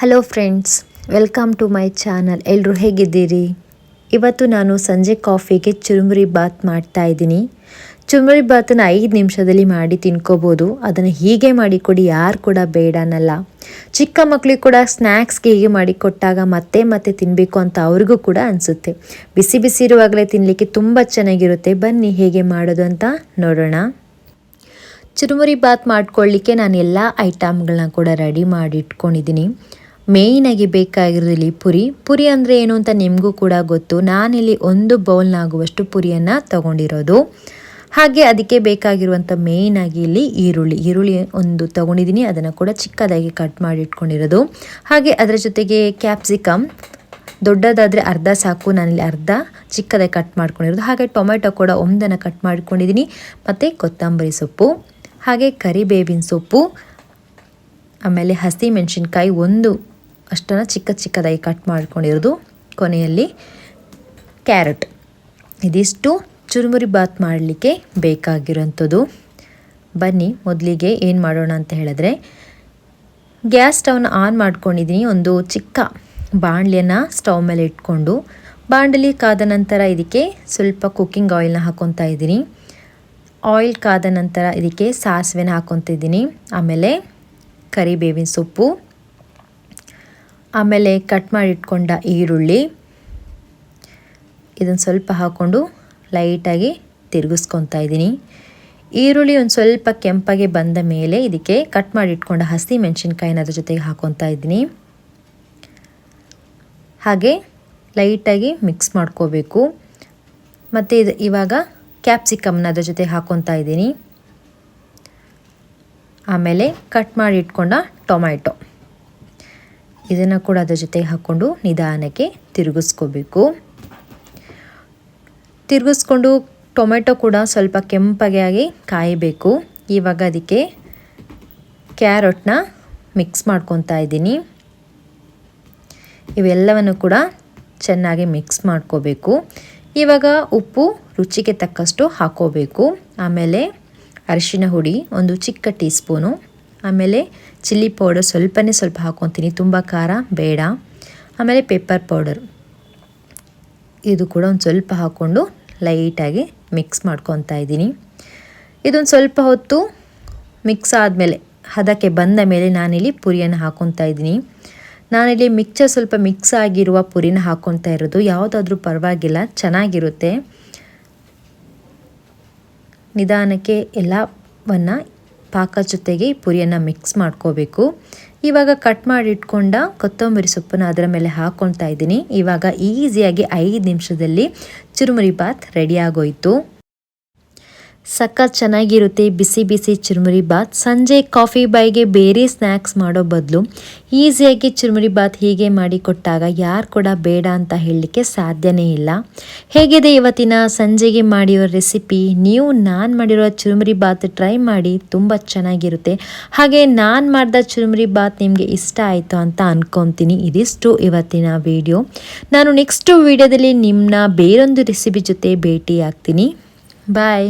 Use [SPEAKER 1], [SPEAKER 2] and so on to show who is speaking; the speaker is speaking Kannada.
[SPEAKER 1] Hello friends welcome to my channel ಎಲ್ಲರೂ ಹೇಗಿದ್ದೀರಿ? ಇವತ್ತು ನಾನು ಸಂಜೆ ಕಾಫಿಗೆ ಚುರುಮುರಿ ಬಾತ್ ಮಾಡ್ತಾ ಇದ್ದೀನಿ. ಚುರುಮುರಿ ಬಾತನ್ನು ಐದು ನಿಮಿಷದಲ್ಲಿ ಮಾಡಿ ತಿನ್ಕೋಬೋದು. ಅದನ್ನು ಹೀಗೆ ಮಾಡಿ ಕೊಡಿ, ಯಾರು ಕೂಡ ಬೇಡನಲ್ಲ ಚಿಕ್ಕ ಮಕ್ಕಳಿಗೆ ಕೂಡ ಸ್ನ್ಯಾಕ್ಸ್ಗೆ ಹೀಗೆ ಮಾಡಿ ಕೊಟ್ಟಾಗ ಮತ್ತೆ ಮತ್ತೆ ತಿನ್ನಬೇಕು ಅಂತ ಅವ್ರಿಗೂ ಕೂಡ ಅನಿಸುತ್ತೆ. ಬಿಸಿ ಬಿಸಿ ಇರುವಾಗಲೇ ತಿನ್ನಲಿಕ್ಕೆ ತುಂಬ ಚೆನ್ನಾಗಿರುತ್ತೆ. ಬನ್ನಿ ಹೇಗೆ ಮಾಡೋದು ಅಂತ ನೋಡೋಣ. ಚುರುಮುರಿ ಬಾತ್ ಮಾಡ್ಕೊಳ್ಳಿಕ್ಕೆ ನಾನು ಎಲ್ಲ ಐಟಮ್ಗಳನ್ನ ಕೂಡ ರೆಡಿ ಮಾಡಿ ಇಟ್ಕೊಂಡಿದ್ದೀನಿ ಮೇಯ್ನಾಗಿ ಬೇಕಾಗಿರೋದಿಲ್ಲಿ ಪುರಿ. ಪುರಿ ಅಂದರೆ ಏನು ಅಂತ ನಿಮಗೂ ಕೂಡ ಗೊತ್ತು. ನಾನಿಲ್ಲಿ ಒಂದು ಬೌಲ್ನಾಗುವಷ್ಟು ಪುರಿಯನ್ನು ತಗೊಂಡಿರೋದು. ಹಾಗೆ ಅದಕ್ಕೆ ಬೇಕಾಗಿರುವಂಥ ಮೇಯ್ನಾಗಿ ಇಲ್ಲಿ ಈರುಳ್ಳಿ. ಈರುಳ್ಳಿ ಒಂದು ತಗೊಂಡಿದ್ದೀನಿ. ಅದನ್ನು ಕೂಡ ಚಿಕ್ಕದಾಗಿ ಕಟ್ ಮಾಡಿ ಇಟ್ಕೊಂಡಿರೋದು ಹಾಗೆ ಅದರ ಜೊತೆಗೆ ಕ್ಯಾಪ್ಸಿಕಮ್. ದೊಡ್ಡದಾದರೆ ಅರ್ಧ ಸಾಕು. ನಾನಿಲ್ಲಿ ಅರ್ಧ ಚಿಕ್ಕದಾಗಿ ಕಟ್ ಮಾಡ್ಕೊಂಡಿರೋದು. ಹಾಗೆ ಟೊಮೆಟೊ ಕೂಡ ಒಂದನ್ನು ಕಟ್ ಮಾಡ್ಕೊಂಡಿದ್ದೀನಿ. ಮತ್ತು ಕೊತ್ತಂಬರಿ ಸೊಪ್ಪು. ಹಾಗೆ ಕರಿಬೇವಿನ ಸೊಪ್ಪು. ಆಮೇಲೆ ಹಸಿ ಮೆಣಸಿನ್ಕಾಯಿ ಒಂದು ಅಷ್ಟನ್ನು ಚಿಕ್ಕ ಚಿಕ್ಕದಾಗಿ ಕಟ್ ಮಾಡ್ಕೊಂಡಿರೋದು ಕೊನೆಯಲ್ಲಿ ಕ್ಯಾರೆಟ್ ಇದಿಷ್ಟು ಚುರುಮುರಿ ಬಾತ್ ಮಾಡಲಿಕ್ಕೆ ಬೇಕಾಗಿರೋಂಥದ್ದು ಬನ್ನಿ, ಮೊದಲಿಗೆ ಏನು ಮಾಡೋಣ ಅಂತ ಹೇಳಿದ್ರೆ, ಗ್ಯಾಸ್ ಸ್ಟವ್ನ ಆನ್ ಮಾಡ್ಕೊಂಡಿದ್ದೀನಿ. ಒಂದು ಚಿಕ್ಕ ಬಾಣಲಿಯನ್ನು ಸ್ಟವ್ ಮೇಲೆ ಇಟ್ಕೊಂಡು ಬಾಣಲಿ ಕಾದ ನಂತರ ಇದಕ್ಕೆ ಸ್ವಲ್ಪ ಕುಕ್ಕಿಂಗ್ ಆಯಿಲ್ನ ಹಾಕೊತಾ ಇದ್ದೀನಿ. ಆಯಿಲ್ ಕಾದ ನಂತರ ಇದಕ್ಕೆ ಸಾಸಿವೆನ ಹಾಕ್ಕೊತಿದ್ದೀನಿ ಆಮೇಲೆ ಕರಿಬೇವಿನ ಸೊಪ್ಪು. ಆಮೇಲೆ ಕಟ್ ಮಾಡಿ ಇಟ್ಕೊಂಡ ಈರುಳ್ಳಿ. ಇದನ್ನು ಸ್ವಲ್ಪ ಹಾಕ್ಕೊಂಡು ಲೈಟಾಗಿ ತಿರುಗಿಸ್ಕೊತಾ ಇದ್ದೀನಿ. ಈರುಳ್ಳಿ ಒಂದು ಸ್ವಲ್ಪ ಕೆಂಪಾಗಿ ಬಂದ ಮೇಲೆ ಇದಕ್ಕೆ ಕಟ್ ಮಾಡಿ ಇಟ್ಕೊಂಡ ಹಸಿ ಮೆಣಸಿನ್ಕಾಯಿನ ಅದ್ರ ಜೊತೆಗೆ ಹಾಕ್ಕೊತಾ ಇದ್ದೀನಿ. ಹಾಗೆ ಲೈಟಾಗಿ ಮಿಕ್ಸ್ ಮಾಡ್ಕೋಬೇಕು. ಮತ್ತು ಇದು ಇವಾಗ ಕ್ಯಾಪ್ಸಿಕಮ್ನ ಅದ್ರ ಜೊತೆ ಹಾಕ್ಕೊತಾ ಇದ್ದೀನಿ. ಆಮೇಲೆ ಕಟ್ ಮಾಡಿ ಇಟ್ಕೊಂಡ ಟೊಮ್ಯಾಟೊ. ಇದನ್ನು ಕೂಡ ಅದ್ರ ಜೊತೆಗೆ ಹಾಕ್ಕೊಂಡು ನಿಧಾನಕ್ಕೆ ತಿರುಗಿಸ್ಕೋಬೇಕು. ತಿರುಗಿಸ್ಕೊಂಡು ಟೊಮೆಟೊ ಕೂಡ ಸ್ವಲ್ಪ ಕೆಂಪಗೆ ಆಗಿ ಕಾಯಬೇಕು. ಇವಾಗ ಅದಕ್ಕೆ ಕ್ಯಾರೆಟ್ನ ಮಿಕ್ಸ್ ಮಾಡ್ಕೊತಾ ಇದ್ದೀನಿ. ಇವೆಲ್ಲವನ್ನು ಕೂಡ ಚೆನ್ನಾಗಿ ಮಿಕ್ಸ್ ಮಾಡ್ಕೋಬೇಕು. ಇವಾಗ ಉಪ್ಪು ರುಚಿಗೆ ತಕ್ಕಷ್ಟು ಹಾಕೋಬೇಕು. ಆಮೇಲೆ ಅರಿಶಿನ ಹುಡಿ ಒಂದು ಚಿಕ್ಕ ಟೀ ಸ್ಪೂನು ಆಮೇಲೆ ಚಿಲ್ಲಿ ಪೌಡರ್ ಸ್ವಲ್ಪನೇ ಸ್ವಲ್ಪ ಹಾಕ್ಕೊತೀನಿ ತುಂಬ ಖಾರ, ಬೇಡ. ಆಮೇಲೆ ಪೆಪ್ಪರ್ ಪೌಡರ್. ಇದು ಕೂಡ ಒಂದು ಸ್ವಲ್ಪ ಹಾಕ್ಕೊಂಡು ಲೈಟಾಗಿ ಮಿಕ್ಸ್ ಮಾಡ್ಕೊತಾ ಇದ್ದೀನಿ. ಇದೊಂದು ಸ್ವಲ್ಪ ಹೊತ್ತು ಮಿಕ್ಸ್ ಆದಮೇಲೆ, ಹದಕ್ಕೆ ಬಂದ ಮೇಲೆ ನಾನಿಲ್ಲಿ ಪುರಿಯನ್ನು ಹಾಕ್ಕೊತಾ ಇದ್ದೀನಿ. ನಾನಿಲ್ಲಿ ಮಿಕ್ಚರ್ ಸ್ವಲ್ಪ ಮಿಕ್ಸ್ ಆಗಿರುವ ಪುರಿನ ಹಾಕ್ಕೊತಾ ಇರೋದು. ಯಾವುದಾದ್ರೂ ಪರವಾಗಿಲ್ಲ, ಚೆನ್ನಾಗಿರುತ್ತೆ. ನಿಧಾನಕ್ಕೆ ಎಲ್ಲವನ್ನು ಪಾಕ ಜೊತೆಗೆ ಪುರಿಯನ್ನು ಮಿಕ್ಸ್ ಮಾಡ್ಕೋಬೇಕು. ಇವಾಗ ಕಟ್ ಮಾಡಿ ಇಟ್ಕೊಂಡ ಕೊತ್ತಂಬರಿ ಸೊಪ್ಪನ್ನು ಅದರ ಮೇಲೆ ಹಾಕ್ಕೊಳ್ತಾ ಇದ್ದೀನಿ. ಇವಾಗ ಈಸಿಯಾಗಿ ಐದು ನಿಮಿಷದಲ್ಲಿ ಚುರುಮುರಿ ಬಾತ್ ರೆಡಿ ಆಗೋಯಿತು. ಸಖತ್ ಚೆನ್ನಾಗಿರುತ್ತೆ. ಬಿಸಿ ಬಿಸಿ ಚುರುಮುರಿ ಬಾತ್. ಸಂಜೆ ಕಾಫಿ ಬಾಯ್ಗೆ ಬೇರೆ ಸ್ನ್ಯಾಕ್ಸ್ ಮಾಡೋ ಬದಲು ಈಸಿಯಾಗಿ ಚುರುಮುರಿ ಬಾತ್ ಹೀಗೆ ಮಾಡಿ ಕೊಟ್ಟಾಗ ಯಾರು ಕೂಡ ಬೇಡ ಅಂತ ಹೇಳಲಿಕ್ಕೆ ಸಾಧ್ಯನೇ ಇಲ್ಲ. ಹೇಗಿದೆ ಇವತ್ತಿನ ಸಂಜೆಗೆ ಮಾಡಿರೋ ರೆಸಿಪಿ? ನೀವು ನಾನು ಮಾಡಿರೋ ಚುರುಮುರಿ ಬಾತ್ ಟ್ರೈ ಮಾಡಿ ತುಂಬ ಚೆನ್ನಾಗಿರುತ್ತೆ. ಹಾಗೆ ನಾನು ಮಾಡಿದ ಚುರುಮುರಿ ಬಾತ್ ನಿಮಗೆ ಇಷ್ಟ ಆಯಿತು ಅಂತ ಅಂದ್ಕೊತೀನಿ ಇದಿಷ್ಟು ಇವತ್ತಿನ ವಿಡಿಯೋ. ನಾನು ನೆಕ್ಸ್ಟು ವಿಡಿಯೋದಲ್ಲಿ ನಿಮ್ಮನ್ನ ಬೇರೊಂದು ರೆಸಿಪಿ ಜೊತೆ ಭೇಟಿ ಆಗ್ತೀನಿ ಬಾಯ್.